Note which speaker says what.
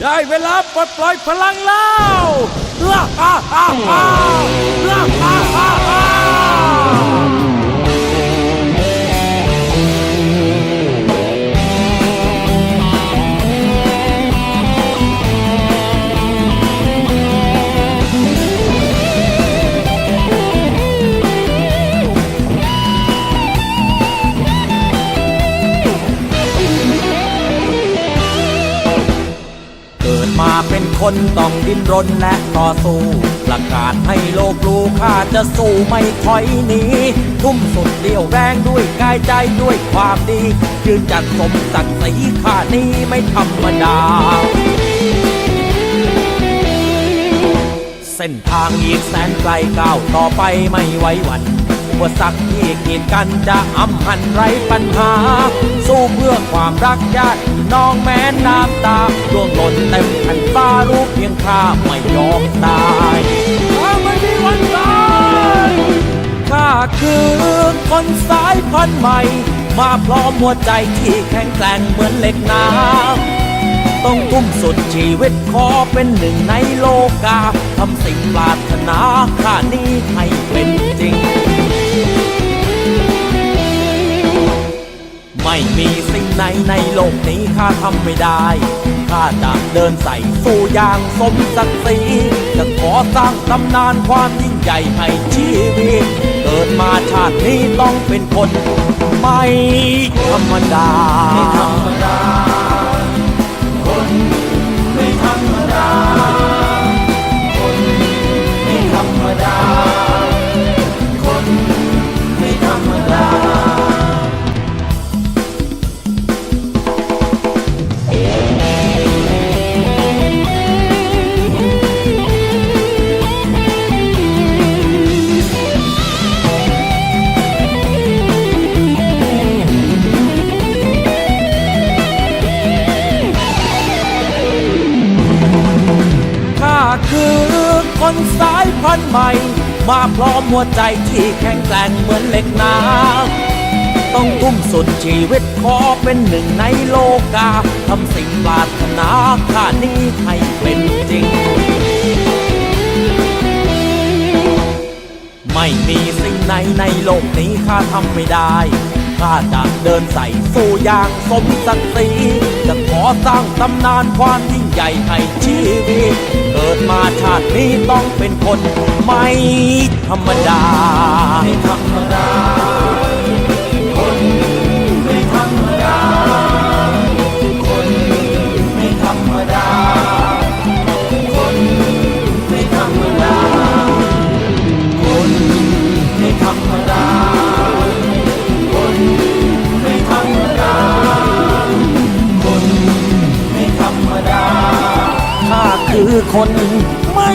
Speaker 1: ได้เวลาปลดปล่อยพลังแล้วอ้าอ้าอ้า คนต้องดิ้นรนและต่อสู้ประกาศให้โลกรู้ข้าจะสู้ไม่ถอยหนีทุ่มสุดเดี่ยวแรงด้วยกายใจด้วยความดียืนจัดสมศักดิ์ศรีข้านี้ไม่ธรรมดา เส้นทางอีกแสนไกลก้าวต่อไปไม่ไวหวัน อุปสรรคที่กีดกันจะอำหันไรปัญหา สู้เพื่อความรักญาติน้องแม้น้ำตาดวงหล่นเต็มแผ่นฟ้ารู้เพียงข้าไม่ยอมตายข้าไม่มีวันตายข้าคือคนสายพันธุ์ใหม่ มาพร้อมหัวใจที่แข็งแกร่งเหมือนเหล็กหนาต้องทุ่มสุดชีวิตขอเป็นหนึ่งในโลกา ทำสิ่งปรารถนาข้านี้ให้เป็น ไม่มีสิ่งไหนในโลกนี้ข้าทำไม่ได้ ข้าจะเดินใส่สู่อย่างสมศักดิ์ศรี จะขอสร้างตำนานความยิ่งใหญ่ให้ชีวิต เกิดมาชาตินี้ต้องเป็นคน ไม่ธรรมดาไม่ธรรมดา สายพันใหม่ มาพร้อมหัวใจที่แข็งแกร่งเหมือนเหล็กหนาต้องทุ่มสุดชีวิตขอเป็นหนึ่งในโลกาทำสิ่งปรารถนาข้านี้ให้เป็นจริง ไม่มีสิ่งไหนในโลกนี้ข้าทำไม่ได้ข้าจะเดินใส่สู้อย่างสมศักดิ์ศรีจะขอสร้างตำนานความยิ่งใหญ่ให้ชีวิต กิดมาชาตินี้ต้องเป็นคนไม่ธรรมดาไม่ธรรมดา คนไม่